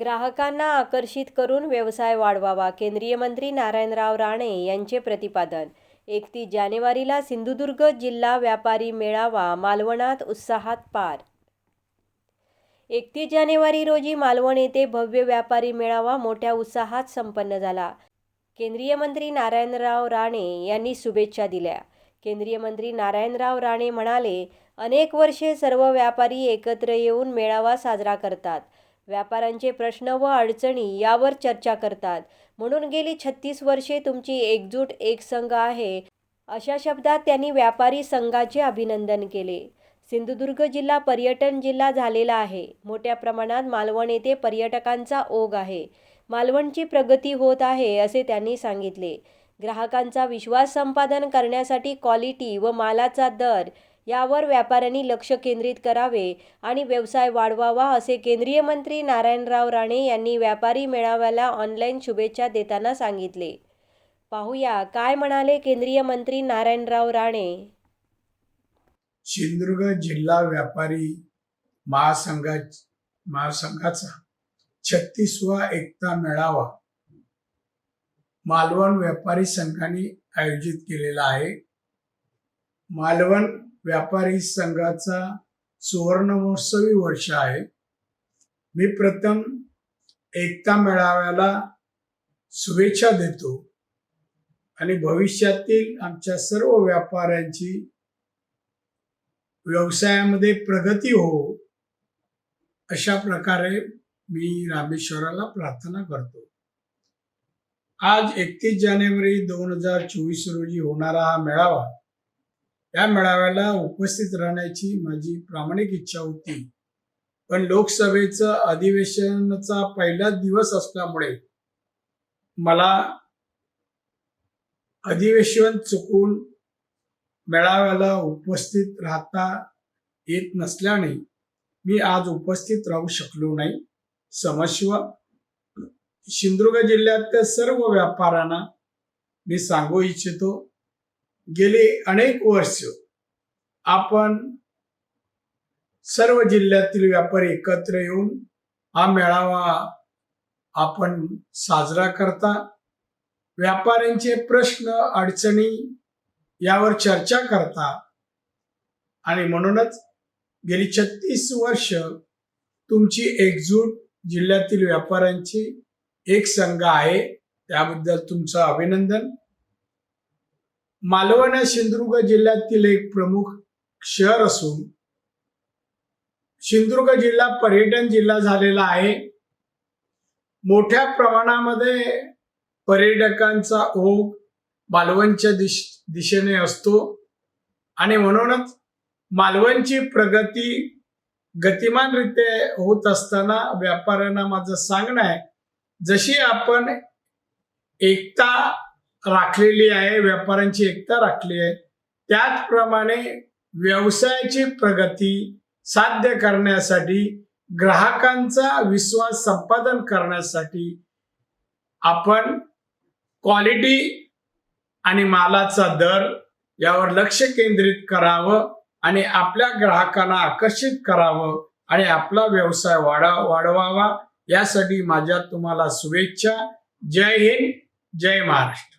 ग्राहकांना आकर्षित करून व्यवसाय वाढवावा. केंद्रीय मंत्री नारायणराव राणे यांचे प्रतिपादन. एकतीस जानेवारीला सिंधुदुर्ग जिल्हा व्यापारी मेळावा मालवणात उत्साहात पार. एकतीस जानेवारी रोजी मालवण येथे भव्य व्यापारी मेळावा मोठ्या उत्साहात संपन्न झाला. केंद्रीय मंत्री नारायणराव राणे यांनी शुभेच्छा दिल्या. केंद्रीय मंत्री नारायणराव राणे म्हणाले अनेक वर्षे सर्व व्यापारी एकत्र येऊन मेळावा साजरा करतात. व्यापाऱ्यांचे प्रश्न व अडचणी यावर चर्चा करतात. म्हणून गेली छत्तीस वर्षे तुमची एकजूट एक संघ आहे. अशा शब्दात त्यांनी व्यापारी संघाचे अभिनंदन केले. सिंधुदुर्ग जिल्हा पर्यटन जिल्हा झालेला आहे. मोठ्या प्रमाणात मालवण येथे पर्यटकांचा ओघ आहे. मालवणची प्रगती होत आहे असे त्यांनी सांगितले. ग्राहकांचा विश्वास संपादन करण्यासाठी क्वालिटी व मालाचा दर यावर व्यापाऱ्यांनी लक्ष केंद्रित करावे आणि व्यवसाय वाढवावा असे केंद्रीय मंत्री नारायणराव राणे यांनी व्यापारी मेळाव्याला ऑनलाईन शुभेच्छा देताना सांगितले. पाहूया काय म्हणाले केंद्रीय मंत्री नारायणराव राणे? सिंधुदुर्ग जिल्हा व्यापारी महासंघा महासंघाचा छत्तीसवा एकता मेळावा मालवण व्यापारी संघाने आयोजित केलेला आहे. मालवण व्यापारी संघाचा सुवर्ण महोत्सवी वर्ष आहे. मी प्रथम एकता मेळाव्याला शुभेच्छा देतो आणि भविष्यातील आमच्या सर्व व्यापाऱ्यांची व्यवसायामध्ये प्रगती हो अशा प्रकारे मी रामेश्वराला प्रार्थना करतो. आज एकतीस जानेवारी दोन हजार चोवीस रोजी होणारा हा मेळावा त्या मेळाव्याला उपस्थित राहण्याची माझी प्रामाणिक इच्छा होती. पण लोकसभेचं अधिवेशनाचा पहिला दिवस असल्यामुळे मला अधिवेशन चुकून मेळाव्याला उपस्थित राहता येत नसल्याने मी आज उपस्थित राहू शकलो नाही. समस्व सिंधुदुर्ग जिल्ह्यातल्या सर्व व्यापाऱ्यांना मी सांगू इच्छितो गेली अनेक वर्ष आपण सर्व जिल्ह्यातील व्यापारी एकत्र येऊन हा मेळावा आपण साजरा करता. व्यापाऱ्यांचे प्रश्न अडचणी यावर चर्चा करता. आणि म्हणूनच गेली छत्तीस वर्ष तुमची एकजूट जिल्ह्यातील व्यापाऱ्यांची एक संघ आहे. त्याबद्दल तुमचं अभिनंदन. मालवण हे सिंधुदुर्ग जिल्ह्यातील एक प्रमुख शहर असून सिंधुदुर्ग जिल्हा पर्यटन जिल्हा झालेला आहे. मोठ्या प्रमाणामध्ये पर्यटकांचा ओघ मालवणच्या दिश दिशेने असतो आणि म्हणूनच मालवणची प्रगती गतिमानरित्या होत असताना व्यापाऱ्यांना माझं सांगणं आहे जशी आपण एकता राखलेली आहे व्यापाऱ्यांची एकता राखली आहे. त्याचप्रमाणे व्यवसायाची प्रगती साध्य करण्यासाठी ग्राहकांचा विश्वास संपादन करण्यासाठी आपण क्वालिटी आणि मालाचा दर यावर लक्ष केंद्रित करावं आणि आपल्या ग्राहकांना आकर्षित करावं आणि आपला व्यवसाय वाढा वाढवावा. यासाठी माझ्या तुम्हाला शुभेच्छा. जय हिंद जय महाराष्ट्र.